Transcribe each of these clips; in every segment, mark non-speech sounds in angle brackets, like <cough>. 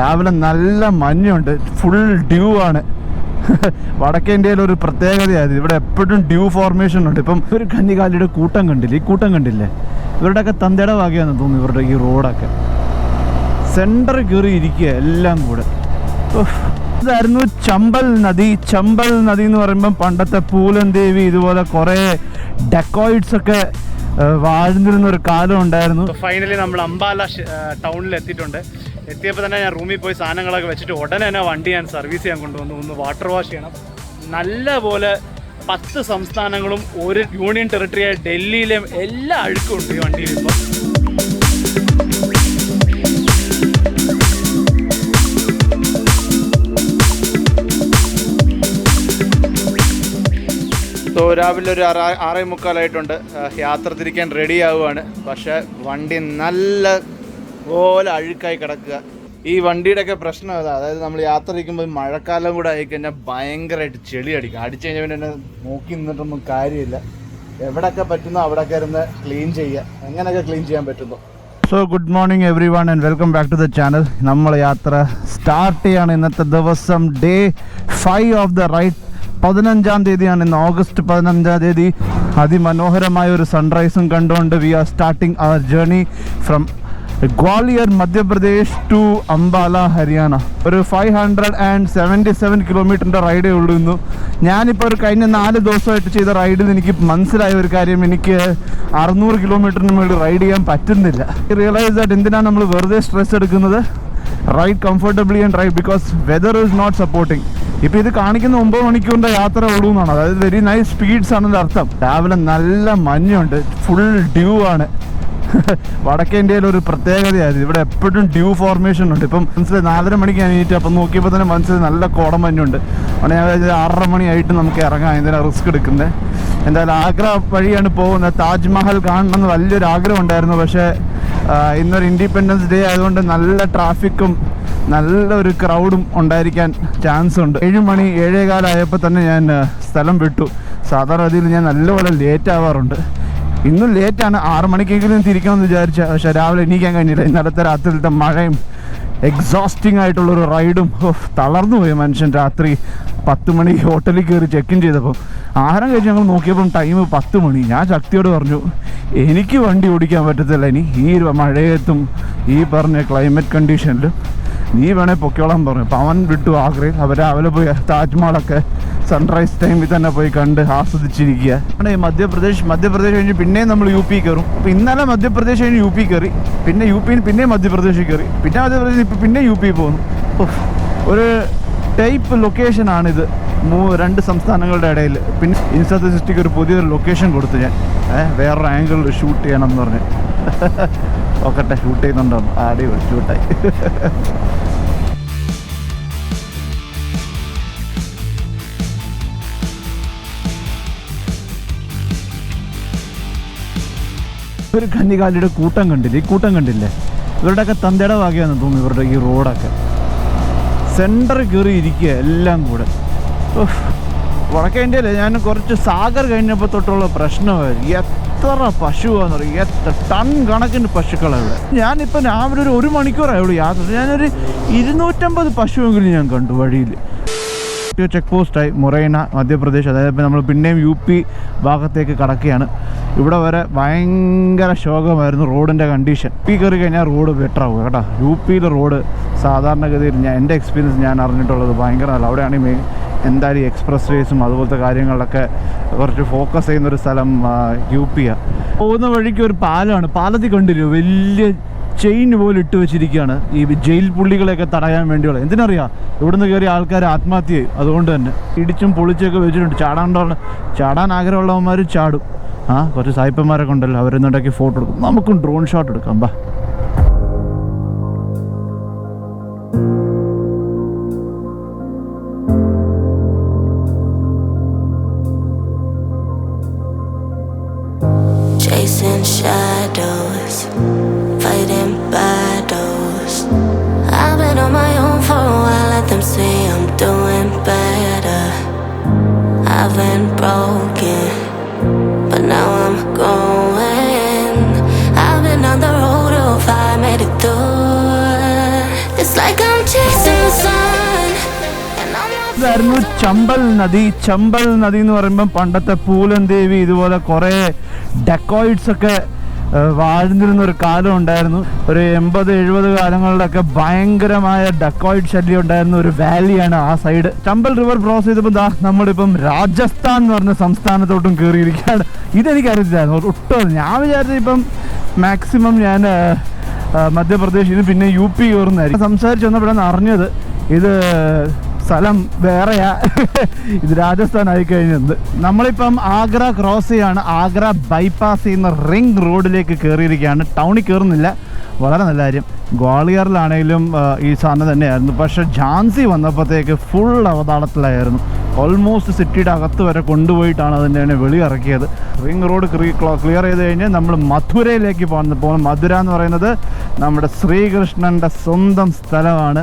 രാവിലെ നല്ല മഞ്ഞുണ്ട്. Full due ആണ്. <laughs> വടക്കേ ഇന്ത്യയിൽ ഒരു പ്രത്യേകതയായത് ഇവിടെ എപ്പോഴും ഡ്യൂ ഫോർമേഷൻ ഉണ്ട്. ഇപ്പം ഒരു കന്നികാലിയുടെ കൂട്ടം കണ്ടില്ലേ? ഈ കൂട്ടം കണ്ടില്ലേ? ഇവരുടെയൊക്കെ തന്തയുടെ ഭാഗ്യമാണെന്ന് തോന്നുന്നു ഇവരുടെ ഈ റോഡൊക്കെ. സെന്റർ കയറി ഇരിക്കുക എല്ലാം കൂടെ. ഇതായിരുന്നു ചമ്പൽ നദി. ചമ്പൽ നദി എന്ന് പറയുമ്പം പണ്ടത്തെ പൂലൻ ദേവി ഇതുപോലെ കുറേ ഡെക്കോയിഡ്സ് ഒക്കെ വാഴ്ന്നിരുന്ന ഒരു കാലം ഉണ്ടായിരുന്നു. ഫൈനലി നമ്മൾ അംബാല ടൗണിൽ എത്തിയിട്ടുണ്ട്. എത്തിയപ്പോൾ തന്നെ ഞാൻ റൂമിൽ പോയി സാധനങ്ങളൊക്കെ വെച്ചിട്ട് ഉടനെ തന്നെ വണ്ടി ഞാൻ സർവീസ് ചെയ്യാൻ കൊണ്ടുവന്നു. ഒന്ന് വാട്ടർ വാഷ് ചെയ്യണം. നല്ല പോലെ പത്ത് സംസ്ഥാനങ്ങളും ഒരു യൂണിയൻ ടെറിട്ടറിയായ ഡൽഹിയിലെയും എല്ലാ അഴുക്കും ഉണ്ട് ഈ വണ്ടിയിൽ ഇപ്പം. സോ രാവിലെ ഒരു ആറ് ആറേ മുക്കാലായിട്ടുണ്ട്. യാത്ര തിരിക്കാൻ റെഡിയാവുകയാണ് പക്ഷെ വണ്ടി നല്ല പോലെ അഴുക്കായി കിടക്കുക. ഈ വണ്ടിയുടെ ഒക്കെ പ്രശ്നം അതാ. അതായത് നമ്മൾ യാത്ര ചെയ്യുമ്പോൾ മഴക്കാലം കൂടെ ആയി കഴിഞ്ഞാൽ ഭയങ്കരമായിട്ട് ചെളി അടിക്കും. അടിച്ചു കഴിഞ്ഞാൽ പിന്നെ എന്നെ നോക്കി നിന്നിട്ടൊന്നും കാര്യമില്ല. എവിടെയൊക്കെ പറ്റുന്നോ അവിടെയൊക്കെ ഇരുന്ന് ക്ലീൻ ചെയ്യുക. എങ്ങനെയൊക്കെ ക്ലീൻ ചെയ്യാൻ പറ്റുന്നു? So good morning everyone and welcome back to the channel നമ്മൾ യാത്ര സ്റ്റാർട്ട് ചെയ്യാണ് ഇന്നത്തെ ദിവസം. Day five of the ride പതിനഞ്ചാം തീയതിയാണ് ഇന്ന് ഓഗസ്റ്റ് പതിനഞ്ചാം തീയതി. അതിമനോഹരമായ ഒരു സൺറൈസും കണ്ടുകൊണ്ട് we are starting our journey from Gwalior Madhya Pradesh to Ambala Haryana. ഒരു five hundred and seventy seven കിലോമീറ്ററിന്റെ റൈഡേ ഉള്ളൂ ഇന്നു. ഞാനിപ്പോൾ ഒരു കഴിഞ്ഞ നാല് ദിവസമായിട്ട് ചെയ്ത റൈഡിൽ എനിക്ക് മനസ്സിലായ ഒരു കാര്യം എനിക്ക് അറുന്നൂറ് കിലോമീറ്ററിന് മുകളിൽ റൈഡ് ചെയ്യാൻ പറ്റുന്നില്ല. റിയലൈസ് ആയിട്ട് എന്തിനാണ് നമ്മൾ വെറുതെ സ്ട്രെസ് എടുക്കുന്നത്? Ride comfortably and ride because weather is not supporting ഇപ്പോൾ ഇത് കാണിക്കുന്ന ഒമ്പത് മണിക്കൂറിന്റെ യാത്ര ഉള്ളൂ എന്നാണ്. അതായത് വെരി നൈസ് സ്പീഡ്സ് ആണെന്ന് അർത്ഥം രാവിലെ നല്ല മഞ്ഞുണ്ട്. ഫുൾ ഡ്യൂ ആണ്. <laughs> വടക്കേ ഇന്ത്യയിൽ ഒരു പ്രത്യേകതയായിരുന്നു. ഇവിടെ എപ്പോഴും ഡ്യൂ ഫോർമേഷൻ ഉണ്ട്. ഇപ്പം മനസ്സിലായി നാലര മണിക്ക് എണീറ്റ് അപ്പം നോക്കിയപ്പോൾ തന്നെ മനസ്സിൽ നല്ല കോടം മഞ്ഞുണ്ട് ഞാൻ വിചാരിച്ചു ആറര മണിയായിട്ട് നമുക്ക് ഇറങ്ങാം. എന്തിനാ റിസ്ക് എടുക്കുന്നത് എന്തായാലും ആഗ്ര വഴിയാണ് പോകുന്നത്. താജ്മഹൽ കാണണം എന്ന് വലിയൊരു ആഗ്രഹം ഉണ്ടായിരുന്നു. പക്ഷേ ഇന്നൊരു ഇൻഡിപെൻഡൻസ് ഡേ ആയതുകൊണ്ട് നല്ല ട്രാഫിക്കും നല്ലൊരു ക്രൗഡും ഉണ്ടായിരിക്കാൻ ചാൻസ് ഉണ്ട്. ഏഴ് മണി ഏഴേകാലായപ്പോൾ തന്നെ ഞാൻ സ്ഥലം വിട്ടു. സാധാരണ രീതിയിൽ ഞാൻ നല്ലപോലെ ലേറ്റ് ആവാറുണ്ട്. ഇന്നും ലേറ്റാണ്. ആറ് മണിക്കെങ്കിലും തിരിക്കണമെന്ന് വിചാരിച്ച പക്ഷെ രാവിലെ എണീക്കാൻ കഴിഞ്ഞില്ല. ഇന്നലത്തെ രാത്രിയിലത്തെ മഴയും എക്സോസ്റ്റിംഗ് ആയിട്ടുള്ളൊരു റൈഡും തളർന്നു പോയി മനുഷ്യൻ രാത്രി പത്ത് മണി ഹോട്ടലിൽ കയറി ചെക്ക് ഇൻ ചെയ്തപ്പോൾ ആഹാരം കഴിച്ച് ഞങ്ങൾ നോക്കിയപ്പം ടൈം പത്ത് മണി. ഞാൻ ശക്തിയോട് പറഞ്ഞു എനിക്ക് വണ്ടി ഓടിക്കാൻ പറ്റത്തില്ല. ഇനി ഈ മഴയത്തും ഈ പറഞ്ഞ ക്ലൈമറ്റ് കണ്ടീഷനിലും നീ വേണേൽ പൊക്കോളാൻ പറഞ്ഞു. അപ്പം അവൻ വിട്ടു ആഗ്രയിൽ. അവർ രാവിലെ പോയി താജ്മഹലൊക്കെ സൺറൈസ് ടൈമിൽ തന്നെ പോയി കണ്ട് ആസ്വദിച്ചിരിക്കുക. ഈ മധ്യപ്രദേശ് മധ്യപ്രദേശ് കഴിഞ്ഞ് പിന്നെയും നമ്മൾ യു പി കയറും. അപ്പോൾ ഇന്നലെ മധ്യപ്രദേശ് കഴിഞ്ഞ് യു പി കയറി. പിന്നെ യു പിന്നെ പിന്നെയും മധ്യപ്രദേശിൽ കയറി. പിന്നെ മധ്യപ്രദേശിൽ ഇപ്പം പിന്നെ യു പി പോകുന്നു. ഒരു ടൈപ്പ് ലൊക്കേഷനാണിത് മൂ രണ്ട് സംസ്ഥാനങ്ങളുടെ ഇടയിൽ. പിന്നെ ഇൻസ്റ്റാ സിസ്റ്റിക്ക് ഒരു പുതിയൊരു ലൊക്കേഷൻ കൊടുത്തു ഞാൻ. വേറൊരു ആംഗിളിൽ ഷൂട്ട് ചെയ്യണം എന്ന് പറഞ്ഞ്. <laughs> നോക്കട്ടെ ഷൂട്ട് ചെയ്യുന്നുണ്ടോ? ആടി ഷൂട്ടായി <laughs> ഒരു കന്നികാലിയുടെ കൂട്ടം കണ്ടില്ലേ? ഈ കൂട്ടം കണ്ടില്ലേ? ഇവരുടെയൊക്കെ തന്തയുടെ വകയാണെന്ന് തോന്നുന്നു ഇവരുടെ ഈ റോഡൊക്കെ. സെന്റർ കയറി ഇരിക്കുക എല്ലാം കൂടെ. വടക്കേ ഇന്ത്യയിലെ ഞാൻ കുറച്ച് സാഗർ കഴിഞ്ഞപ്പോൾ തൊട്ടുള്ള പ്രശ്നമായിരുന്നു. എത്ര പശുവാന്ന് പറയും എത്ര ടൺ കണക്കിന് പശുക്കളാണ് ഇവിടെ. ഞാനിപ്പോൾ രാവിലെ ഒരു ഒരു മണിക്കൂറായി ഇവിടെ യാത്ര ഞാനൊരു ഇരുന്നൂറ്റമ്പത് പശുവെങ്കിലും ഞാൻ കണ്ടു വഴിയിൽ. ചെക്ക് പോസ്റ്റായി മൊറൈന മധ്യപ്രദേശ് അതായത് ഇപ്പോൾ നമ്മൾ പിന്നെയും യു പി ഭാഗത്തേക്ക് കടക്കുകയാണ്. ഇവിടെ വരെ ഭയങ്കര ശോകമായിരുന്നു റോഡിന്റെ കണ്ടീഷൻ. പി കയറി കഴിഞ്ഞാൽ റോഡ് ബെറ്റർ ആവുക കേട്ടോ. യു പിയിലെ റോഡ് സാധാരണഗതിയിൽ ഞാൻ എന്റെ എക്സ്പീരിയൻസ് ഞാൻ അറിഞ്ഞിട്ടുള്ളത് ഭയങ്കര നല്ല അവിടെയാണ് മെയിൻ എന്തായാലും എക്സ്പ്രസ് വേസും അതുപോലത്തെ കാര്യങ്ങളിലൊക്കെ കുറച്ച് ഫോക്കസ് ചെയ്യുന്ന ഒരു സ്ഥലം യു പിയാണ് പോകുന്ന വഴിക്ക് ഒരു പാലമാണ്. പാലത്തിൽ കണ്ടില്ലോ? വലിയ ചെയിൻ പോലെ ഇട്ട് വെച്ചിരിക്കുകയാണ് ഈ ജയിൽ പുള്ളികളെയൊക്കെ തടയാൻ വേണ്ടിയുള്ള. എന്തിനറിയാം? ഇവിടുന്ന് കയറിയ ആൾക്കാർ ആത്മഹത്യ ചെയ്യും അതുകൊണ്ട് തന്നെ ഇടിച്ചും പൊളിച്ചൊക്കെ വെച്ചിട്ടുണ്ട്. ചാടാനുള്ള ചാടാൻ ആഗ്രഹമുള്ളവന്മാർ ചാടും. ആ കുറച്ച് സായിപ്പന്മാരൊക്കെ ഉണ്ടല്ലോ. അവരെന്നുണ്ടാക്കി ഫോട്ടോ എടുക്കും. നമുക്കും ഡ്രോൺ ഷോട്ട് എടുക്കാം. ബാ. Chasing shadows, been broken, but now I'm going. I've been on the road, oh, I made it through. It's like I'm chasing the sun. ഇതായിരുന്നു ചമ്പൽ നദി ചമ്പൽ നദി എന്ന് പറയുമ്പോൾ പണ്ടത്തെ പൂലൻ ദേവി ഇതുപോലെ കുറേ ഡെക്കോയിഡ്സ് ഒക്കെ ഏഹ്, വാഴ്ന്നിരുന്ന ഒരു കാലം ഉണ്ടായിരുന്നു. ഒരു എൺപത് എഴുപത് കാലങ്ങളിലൊക്കെ ഭയങ്കരമായ ഡക്കോയിഡ് ശല്യം ഉണ്ടായിരുന്ന ഒരു വാലിയാണ് ആ സൈഡ്. ചമ്പൽ റിവർ ക്രോസ് ചെയ്തപ്പോൾ ദാ നമ്മളിപ്പം രാജസ്ഥാൻ എന്ന് പറഞ്ഞ സംസ്ഥാനത്തോട്ടും കയറിയിരിക്കുകയാണ്. ഇതെനിക്കറിയില്ലായിരുന്നു ഒട്ടും ഞാൻ വിചാരിച്ചത് ഇപ്പം മാക്സിമം ഞാൻ മധ്യപ്രദേശിൽ പിന്നെ യു പി കയറുന്നതായിരിക്കും. സംസാരിച്ച് വന്നപ്പോഴാണ് അറിഞ്ഞത് ഇത് സ്ഥലം വേറെയാ. <laughs> ഇത് രാജസ്ഥാൻ ആയി കഴിഞ്ഞത് നമ്മളിപ്പം ആഗ്ര ക്രോസ് ചെയ്യാണ്. ആഗ്ര ബൈപ്പാസ് ചെയ്യുന്ന റിംഗ് റോഡിലേക്ക് കയറിയിരിക്കുകയാണ് ടൗണിൽ കയറുന്നില്ല വളരെ നല്ല കാര്യം. ഗ്വാളിയറിലാണെങ്കിലും ഈ സാധനം തന്നെയായിരുന്നു. പക്ഷെ ഝാൻസി വന്നപ്പോഴത്തേക്ക് ഫുൾ അവതാളത്തിലായിരുന്നു. ഓൾമോസ്റ്റ് സിറ്റിയുടെ അകത്ത് വരെ കൊണ്ടുപോയിട്ടാണ് അതിന്റെ വെളിയിറക്കിയത് റിംഗ് റോഡ് ക്ലിയർ ചെയ്ത് കഴിഞ്ഞ് നമ്മൾ മധുരയിലേക്ക് പോകുന്നത് പോകുന്നത് മധുര എന്ന് പറയുന്നത് നമ്മുടെ ശ്രീകൃഷ്ണന്റെ സ്വന്തം സ്ഥലമാണ്.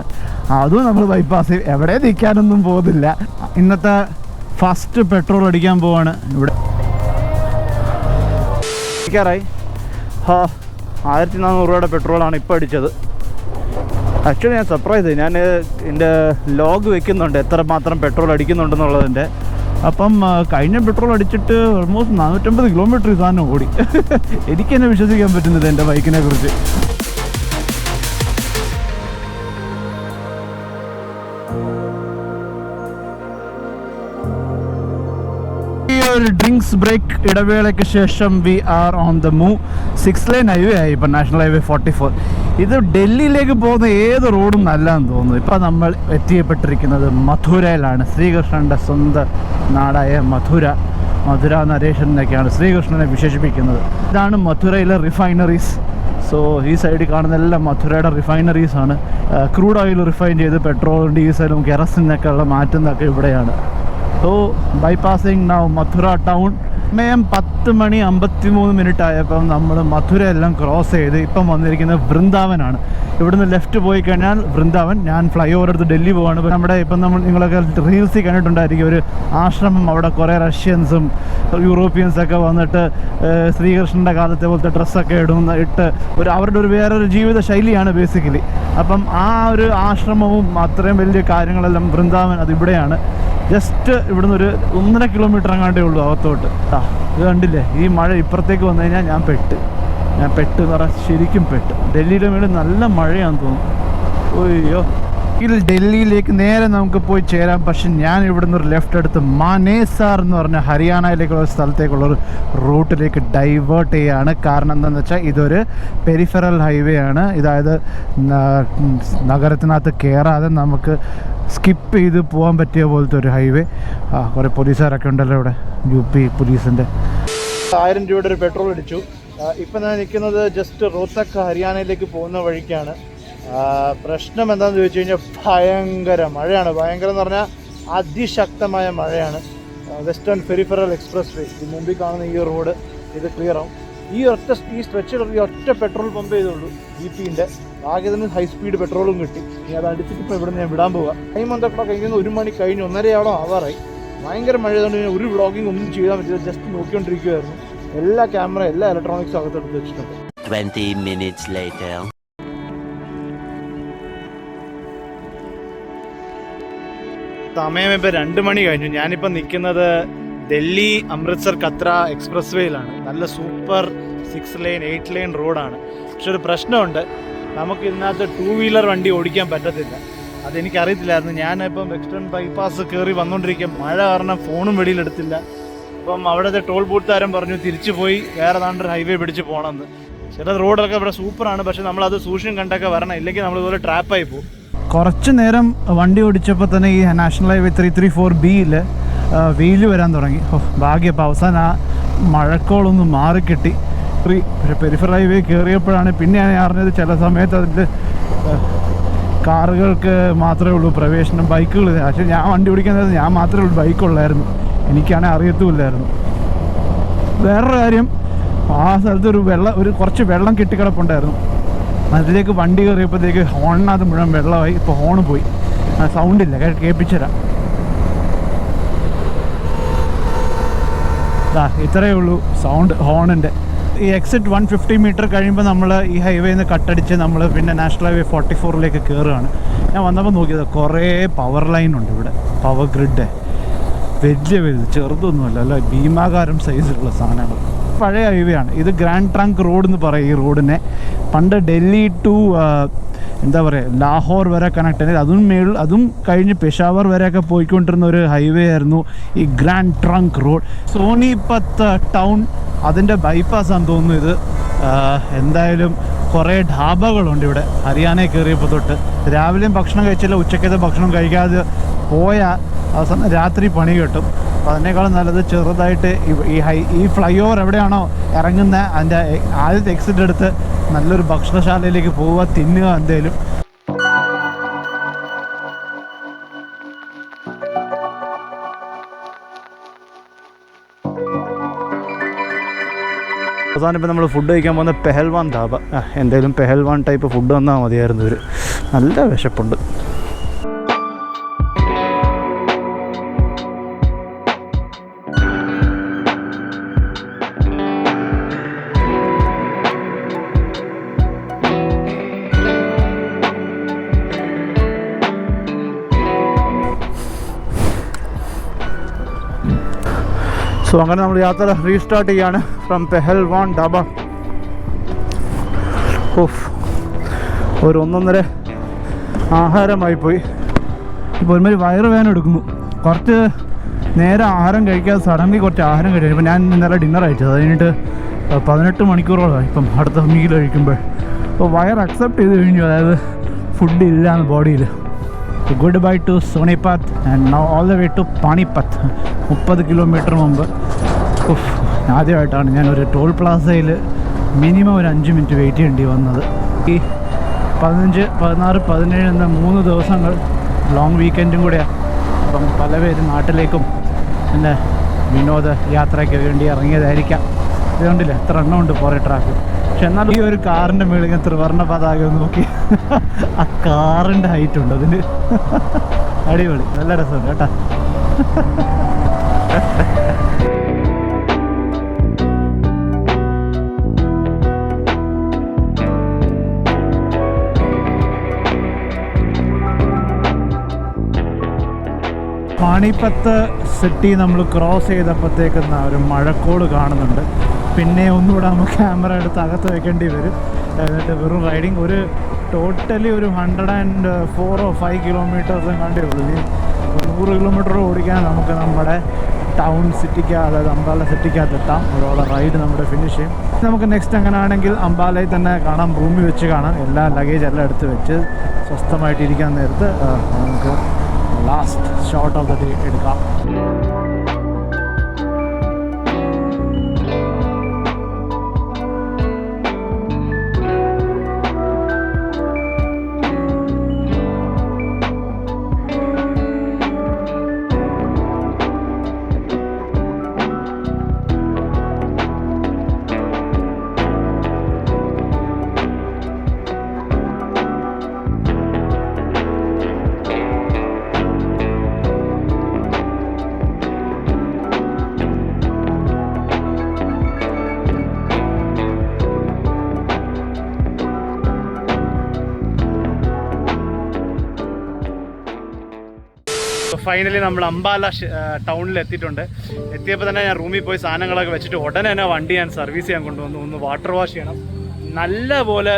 അതും നമ്മൾ ബൈപ്പാസ് എവിടെ നിൽക്കാനൊന്നും പോകുന്നില്ല ഇന്നത്തെ ഫസ്റ്റ് പെട്രോൾ അടിക്കാൻ പോവാണ്. ഇവിടെ അടിക്കാറായി ഹാ ആയിരത്തി നാനൂറ് രൂപയുടെ പെട്രോളാണ് ഇപ്പോൾ അടിച്ചത്. ആക്ച്വലി ഞാൻ സർപ്രൈസ് ഞാൻ എന്റെ ലോഗ് വെക്കുന്നുണ്ട്. എത്ര മാത്രം പെട്രോൾ അടിക്കുന്നുണ്ടെന്നുള്ളതിന്റെ അപ്പം കഴിഞ്ഞ പെട്രോൾ അടിച്ചിട്ട് ഓൾമോസ്റ്റ് നാനൂറ്റമ്പത് കിലോമീറ്റർ സാധനം ഓടി. <laughs> എനിക്ക് തന്നെ വിശ്വസിക്കാൻ പറ്റുന്നത് എന്റെ ബൈക്കിനെ കുറിച്ച്. ഒരു ഡ്രിങ്ക്സ് ബ്രേക്ക് ഇടവേളയ്ക്ക് ശേഷം we are on the move six lane highway ആയി ഇപ്പം നാഷണൽ ഹൈവേ ഫോർട്ടി ഫോർ ഇത് ഡൽഹിയിലേക്ക് പോകുന്ന ഏത് റോഡും നല്ലതെന്ന് തോന്നുന്നു. ഇപ്പം നമ്മൾ എത്തിയപ്പെട്ടിരിക്കുന്നത് മധുരയിലാണ്. ശ്രീകൃഷ്ണന്റെ സ്വന്തം നാടായ മധുര. മധുര നരേഷൻ എന്നൊക്കെയാണ് ശ്രീകൃഷ്ണനെ വിശേഷിപ്പിക്കുന്നത്. ഇതാണ് മധുരയിലെ റിഫൈനറീസ് സോ ഈ സൈഡിൽ കാണുന്ന എല്ലാം മധുരയുടെ റിഫൈനറീസ് ആണ്. ക്രൂഡ് ഓയിൽ റിഫൈൻ ചെയ്ത് പെട്രോളും ഡീസലും കെറസിനൊക്കെ ഉള്ള മാറ്റുന്നതൊക്കെ ഇവിടെയാണ്. So bypassing now Mathura town സമയം പത്ത് മണി അമ്പത്തി മൂന്ന് മിനിറ്റ് ആയപ്പോൾ നമ്മൾ മധുര എല്ലാം ക്രോസ് ചെയ്ത് ഇപ്പം വന്നിരിക്കുന്നത് വൃന്ദാവനാണ്. ഇവിടുന്ന് ലെഫ്റ്റ് പോയി കഴിഞ്ഞാൽ വൃന്ദാവൻ ഞാൻ ഫ്ലൈ ഓവർ എടുത്ത് ഡൽഹി പോവാണ്. നമ്മുടെ ഇപ്പം നമ്മൾ നിങ്ങളൊക്കെ റീൽസിൽ കണ്ടിട്ടുണ്ടായിരിക്കും ഒരു ആശ്രമം അവിടെ കുറേ റഷ്യൻസും യൂറോപ്യൻസൊക്കെ വന്നിട്ട് ഏഹ്, ശ്രീകൃഷ്ണന്റെ കാലത്തെ പോലത്തെ ഡ്രസ്സൊക്കെ ഇടുന്ന ഇട്ട് ഒരു അവരുടെ ഒരു വേറൊരു ജീവിത ശൈലിയാണ് ബേസിക്കലി അപ്പം ആ ഒരു ആശ്രമവും അത്രയും വലിയ കാര്യങ്ങളെല്ലാം വൃന്ദാവൻ അത് ഇവിടെയാണ്. ജസ്റ്റ് ഇവിടുന്ന് ഒരു ഒന്നര കിലോമീറ്റർ അങ്ങാണ്ടേ ഉള്ളൂ അകത്തോട്ട്. ആ ഇത് കണ്ടില്ലേ? ഈ മഴ ഇപ്പുറത്തേക്ക് വന്നു കഴിഞ്ഞാൽ ഞാൻ പെട്ട്. ഞാൻ പെട്ട് എന്ന് പറഞ്ഞാൽ ശരിക്കും പെട്ട്. ഡൽഹിയിലെ വീട് നല്ല മഴയാണെന്ന് തോന്നുന്നു. അയ്യോ. ഇതിൽ ഡൽഹിയിലേക്ക് നേരെ നമുക്ക് പോയി ചേരാം. പക്ഷെ ഞാൻ ഇവിടുന്ന് ഒരു ലെഫ്റ്റ് എടുത്ത് മാനേസാർ എന്ന് പറഞ്ഞ ഹരിയാനയിലേക്കുള്ള സ്ഥലത്തേക്കുള്ള ഒരു റൂട്ടിലേക്ക് ഡൈവേർട്ട് ചെയ്യുകയാണ് കാരണം എന്താണെന്ന് വെച്ചാൽ ഇതൊരു പെരിഫറൽ ഹൈവേ ആണ്. ഇതായത് നഗരത്തിനകത്ത് കയറാതെ നമുക്ക് സ്കിപ്പ് ചെയ്ത് പോകാൻ പറ്റിയ പോലത്തെ ഒരു ഹൈവേ ആ കുറേ പോലീസുകാരൊക്കെ ഉണ്ടല്ലോ ഇവിടെ. യു പി പോലീസിന്റെ ആയിരം രൂപയുടെ ഒരു പെട്രോൾ അടിച്ചു ഇപ്പം ഞാൻ നിൽക്കുന്നത് ജസ്റ്റ് റോത്തക്ക് ഹരിയാനയിലേക്ക് പോകുന്ന വഴിക്കാണ്. പ്രശ്നം എന്താണെന്ന് ചോദിച്ചു കഴിഞ്ഞാൽ ഭയങ്കര മഴയാണ്. ഭയങ്കരം എന്ന് പറഞ്ഞാൽ അതിശക്തമായ മഴയാണ്. വെസ്റ്റേൺ പെരിഫറൽ എക്സ്പ്രസ് വേ ഈ മുമ്പിൽ കാണുന്ന ഈ റോഡ് ഇത് ക്ലിയർ ആവും. ഈ ഒറ്റ ഈ സ്ട്രെച്ചിൽ ഈ ഒറ്റ പെട്രോൾ പമ്പ് ചെയ്തുള്ളൂ ജി പിന്റെ ആകെ തന്നെ ഹൈ സ്പീഡ് പെട്രോളും കിട്ടി. ഇനി അത് അടിച്ചിട്ട് ഇപ്പോൾ ഇവിടെ ഞാൻ വിടാൻ പോവുക ടൈം എന്തൊക്കെ കഴിക്കുന്ന ഒരു മണി കഴിഞ്ഞ് ഒന്നരയാളോ ആവാറായി. ഭയങ്കര മഴ ആയതുകൊണ്ട് ഞാൻ ഒരു വ്ളോഗിങ് ഒന്നും ചെയ്യാൻ പറ്റില്ല. ജസ്റ്റ് നോക്കിക്കൊണ്ടിരിക്കുകയായിരുന്നു എല്ലാ ക്യാമറ എല്ലാ ഇലക്ട്രോണിക്സും അകത്തെടുത്ത് വെച്ചിട്ടുണ്ട്. 20 minutes later. സമയം ഇപ്പോൾ രണ്ട് മണി കഴിഞ്ഞു. ഞാനിപ്പോൾ നിൽക്കുന്നത് ഡൽഹി അമൃത്സർ കത്ര എക്സ്പ്രസ് വേയിലാണ് നല്ല super six lane eight lane റോഡാണ്. പക്ഷെ ഒരു പ്രശ്നമുണ്ട്. നമുക്ക് ഇതിനകത്ത് ടൂ വീലർ വണ്ടി ഓടിക്കാൻ പറ്റത്തില്ല. അതെനിക്കറിയത്തില്ലായിരുന്നു. ഞാനിപ്പം വെസ്റ്റേൺ ബൈപ്പാസ് കയറി വന്നുകൊണ്ടിരിക്കും മഴ കാരണം ഫോണും വെളിയിലെടുത്തില്ല. അപ്പം അവിടുത്തെ ടോൾ ബൂത്താരൻ പറഞ്ഞു തിരിച്ചു പോയി. വേറെ താണ്ടൊരു ഹൈവേ പിടിച്ച് പോകണമെന്ന് ചില റോഡൊക്കെ ഇവിടെ സൂപ്പറാണ് പക്ഷെ നമ്മളത് സൂക്ഷ്യം കണ്ടൊക്കെ വരണം. ഇല്ലെങ്കിൽ നമ്മളിതുപോലെ ട്രാപ്പായി പോകും. കുറച്ച് നേരം വണ്ടി ഓടിച്ചപ്പോൾ തന്നെ ഈ national highway three three four ബിയിൽ വെയിൽ വരാൻ തുടങ്ങി. ഓ ഭാഗ്യം. അപ്പോൾ അവസാനം ആ മഴക്കോളൊന്ന് മാറിക്കിട്ടി. ഫ്രീ പക്ഷേ പെരിഫർ ഹൈവേ കയറിയപ്പോഴാണ് പിന്നെയാണ് ഞാൻ അറിഞ്ഞത് ചില സമയത്ത് അതിന്റെ കാറുകൾക്ക് മാത്രമേ ഉള്ളൂ പ്രവേശനം ബൈക്കുകൾ. പക്ഷേ ഞാൻ വണ്ടി ഓടിക്കാൻ നേരത്ത് ഞാൻ മാത്രമേ ഉള്ളൂ ബൈക്കുള്ളായിരുന്നു. എനിക്കാണെങ്കിൽ അറിയത്തുമില്ലായിരുന്നു. വേറൊരു കാര്യം ആ സ്ഥലത്ത് ഒരു വെള്ളം ഒരു കുറച്ച് വെള്ളം കെട്ടിക്കിടപ്പുണ്ടായിരുന്നു. അതിലേക്ക് വണ്ടി കയറിയപ്പോഴത്തേക്ക് ഹോണിനകത്ത് മുഴുവൻ വെള്ളമായി. ഇപ്പോൾ ഹോൺ പോയി. ആ സൗണ്ടില്ല കേൾപ്പിച്ചുതരാം. ദാ ഇത്രയേ ഉള്ളൂ സൗണ്ട് ഹോണിന്റെ ഈ എക്സിറ്റ് വൺ ഫിഫ്റ്റി മീറ്റർ കഴിയുമ്പോൾ നമ്മൾ ഈ ഹൈവേയിൽ നിന്ന് കട്ടടിച്ച് നമ്മൾ പിന്നെ നാഷണൽ ഹൈവേ ഫോർട്ടി ഫോറിലേക്ക് കയറുകയാണ് ഞാൻ വന്നപ്പോൾ നോക്കിയത് കുറേ പവർ ലൈൻ ഉണ്ട് ഇവിടെ. പവർ ഗ്രിഡ് വലിയ വലുത് ചെറുതൊന്നുമല്ല. അല്ല ഭീമാകാരം സൈസിലുള്ള സാധനങ്ങൾ പഴയ ഹൈവേയാണ് ഇത് ഗ്രാൻഡ് ട്രങ്ക് റോഡ് എന്ന് പറയും ഈ റോഡിനെ പണ്ട് ഡൽഹി ടു എന്താ പറയുക ലാഹോർ വരെ കണക്ട് ചെയ്ത് അതും മേൾ അതും കഴിഞ്ഞ് പെഷാവർ വരെയൊക്കെ പോയിക്കൊണ്ടിരുന്ന ഒരു ഹൈവേ ആയിരുന്നു ഈ grand trunk road Sonipat town അതിന്റെ ബൈപ്പാസാന്ന് തോന്നുന്നു ഇത്. എന്തായാലും കുറേ ഢാബകളുണ്ട് ഇവിടെ. ഹരിയാനയിൽ കയറിയപ്പോൾ തൊട്ട്. രാവിലെയും ഭക്ഷണം കഴിച്ചില്ല ഉച്ചക്കത്തെ ഭക്ഷണം കഴിക്കാതെ പോയാൽ അവസാനം രാത്രി പണി കിട്ടും. അപ്പോൾ അതിനേക്കാളും നല്ലത് ചെറുതായിട്ട് ഈ- ഹൈ ഈ ഫ്ലൈ ഓവർ എവിടെയാണോ ഇറങ്ങുന്ന അതിന്റെ ആദ്യത്തെ എക്സിറ്റ് എടുത്ത് നല്ലൊരു ഭക്ഷണശാലയിലേക്ക് പോവുക തിന്നുക എന്തേലും. അവസാനം ഇപ്പം നമ്മൾ ഫുഡ് കഴിക്കാൻ പോകുന്ന പെഹൽവാൻ ധാബ. എന്തെങ്കിലും പെഹൽവാൻ ടൈപ്പ് ഫുഡ് വന്നാൽ മതിയായിരുന്നു ഒരു നല്ല വിശപ്പുണ്ട്. സോ അങ്ങനെ നമ്മൾ യാത്ര റീസ്റ്റാർട്ട് ചെയ്യാണ് ഫ്രം പെഹൽ പെഹൽവാൻ ഡബ ഓഫ് ഒരു ഒന്നൊന്നര ആഹാരമായി പോയി. ഇപ്പോൾ ഒരുമാതിരി വയറ് വേദന എടുക്കുന്നു. കുറച്ച് നേരെ ആഹാരം കഴിക്കാതെ സഡൻലി കുറച്ച് ആഹാരം കഴിച്ചു. ഇപ്പം ഞാൻ ഇന്നലെ ഡിന്നർ കഴിച്ചത്. അത് കഴിഞ്ഞിട്ട് പതിനെട്ട് മണിക്കൂറോളമായി ഇപ്പം അടുത്ത മീൽ കഴിക്കുമ്പോൾ അപ്പോൾ വയർ അക്സെപ്റ്റ് ചെയ്ത് കഴിഞ്ഞു. അതായത് ഫുഡ് ഇല്ല എന്ന് ബോഡിയിൽ good bye to Sonipat and now all the way to Panipat മുപ്പത് കിലോമീറ്റർ മുമ്പ്. ആദ്യമായിട്ടാണ് ഞാൻ ഒരു ടോൾ പ്ലാസയിൽ മിനിമം ഒരു അഞ്ച് മിനിറ്റ് വെയിറ്റ് ചെയ്യേണ്ടി വന്നത്. ഈ പതിനഞ്ച് പതിനാറ് പതിനേഴ് എന്ന മൂന്ന് ദിവസങ്ങൾ ലോങ് വീക്കെൻഡും കൂടെയാണ് അപ്പം പല പേരും നാട്ടിലേക്കും പിന്നെ വിനോദ യാത്രയ്ക്ക് വേണ്ടി ഇറങ്ങിയതായിരിക്കാം. ഇതുകൊണ്ടില്ല എത്ര എണ്ണം ഉണ്ട് ട്രാഫിക്? പക്ഷെ എന്നാൽ ഈ ഒരു കാറിന്റെ മേളിൽ ഇങ്ങനെ ത്രിവർണ പതാക നോക്കി. ആ കാറിന്റെ ഹൈറ്റ് ഉണ്ട് അതിന്. അടിപൊളി നല്ല രസമുണ്ട് കേട്ടാ. പാണിപ്പത്ത് സിറ്റി നമ്മൾ ക്രോസ് ചെയ്തപ്പോഴത്തേക്കുന്ന ഒരു മഴക്കോട് കാണുന്നുണ്ട്. പിന്നെ ഒന്നുകൂടെ നമുക്ക് ക്യാമറ എടുത്ത് അകത്ത് വെക്കേണ്ടി വരും. എന്നിട്ട് വെറും റൈഡിങ് ഒരു ടോട്ടലി ഒരു ഹൺഡ്രഡ് ആൻഡ് ഫോറോ ഫൈവ് കിലോമീറ്റേഴ്സും കണ്ടേ ഉള്ളൂ. നൂറ് കിലോമീറ്റർ ഓടിക്കാൻ നമുക്ക് നമ്മുടെ ടൗൺ സിറ്റിക്ക് അതായത് അംബാല സിറ്റിക്കകത്ത് എത്താം. ഒരുപാട് റൈഡ് നമ്മുടെ ഫിനിഷ് ചെയ്യും. നമുക്ക് നെക്സ്റ്റ് അങ്ങനെ ആണെങ്കിൽ അംബാലയിൽ തന്നെ കാണാം. റൂമിൽ വെച്ച് കാണാം. എല്ലാ ലഗേജ് എല്ലാം എടുത്ത് വെച്ച് സ്വസ്ഥമായിട്ടിരിക്കാൻ നേരത്ത് നമുക്ക് last shot of the day എടുക്കാം. ഫൈനലി നമ്മൾ അംബാല ടൗണിൽ എത്തിയിട്ടുണ്ട്. എത്തിയപ്പോൾ തന്നെ ഞാൻ റൂമിൽ പോയി സാധനങ്ങളൊക്കെ വെച്ചിട്ട് ഉടനെ തന്നെ വണ്ടി ഞാൻ സർവീസ് ചെയ്യാൻ കൊണ്ടുവന്നു. ഒന്ന് വാട്ടർ വാഷ് ചെയ്യണം. നല്ല പോലെ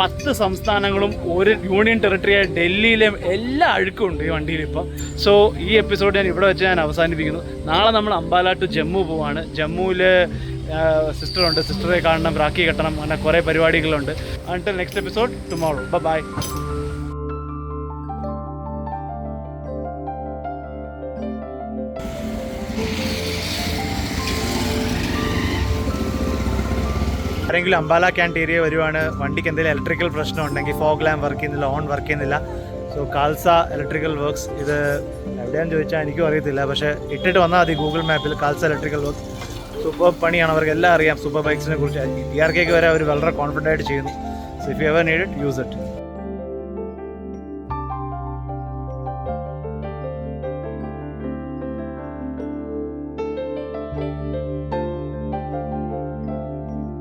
പത്ത് സംസ്ഥാനങ്ങളും ഒരു യൂണിയൻ ടെറിട്ടറിയായ ഡൽഹിയിലെയും എല്ലാ അഴുക്കും ഉണ്ട് ഈ വണ്ടിയിൽ ഇപ്പം. സോ ഈ എപ്പിസോഡ് ഞാൻ ഇവിടെ വെച്ച് ഞാൻ അവസാനിപ്പിക്കുന്നു. നാളെ നമ്മൾ അംബാല ടു ജമ്മു പോവാണ്. ജമ്മുവിൽ സിസ്റ്ററുണ്ട് സിസ്റ്ററെ കാണണം റാക്കി കെട്ടണം. അങ്ങനെ കുറേ പരിപാടികളുണ്ട്. Until next episode tomorrow bye ആരെങ്കിലും അംബാല ക്യാന്റ് ഏരിയ വരുവാണ് വണ്ടിക്ക് എന്തെങ്കിലും ഇലക്ട്രിക്കൽ പ്രശ്നം ഉണ്ടെങ്കിൽ ഫോഗ് ലാം വർക്ക് ചെയ്യുന്നില്ല ഓൺ വർക്ക് ചെയ്യുന്നില്ല സോ കാൽസ ഇലക്ട്രിക്കൽ വർക്ക്സ് ഇത് എവിടെയാണെന്ന് ചോദിച്ചാൽ എനിക്കും അറിയത്തില്ല പക്ഷേ ഇട്ടിട്ട് വന്നാൽ മതി ഗൂഗിൾ മാപ്പിൽ കാൽസ ഇലക്ട്രിക്കൽ വർക്ക്സ് സൂപ്പർ പണിയാണ് അവർക്ക് എല്ലാം അറിയാം സൂപ്പർ ബൈക്സിനെ കുറിച്ച് ഡി ആർ കെക്ക് വരെ അവർ വളരെ കോൺഫിഡന്റ് ആയിട്ട് ചെയ്യുന്നു so if you ever need it use it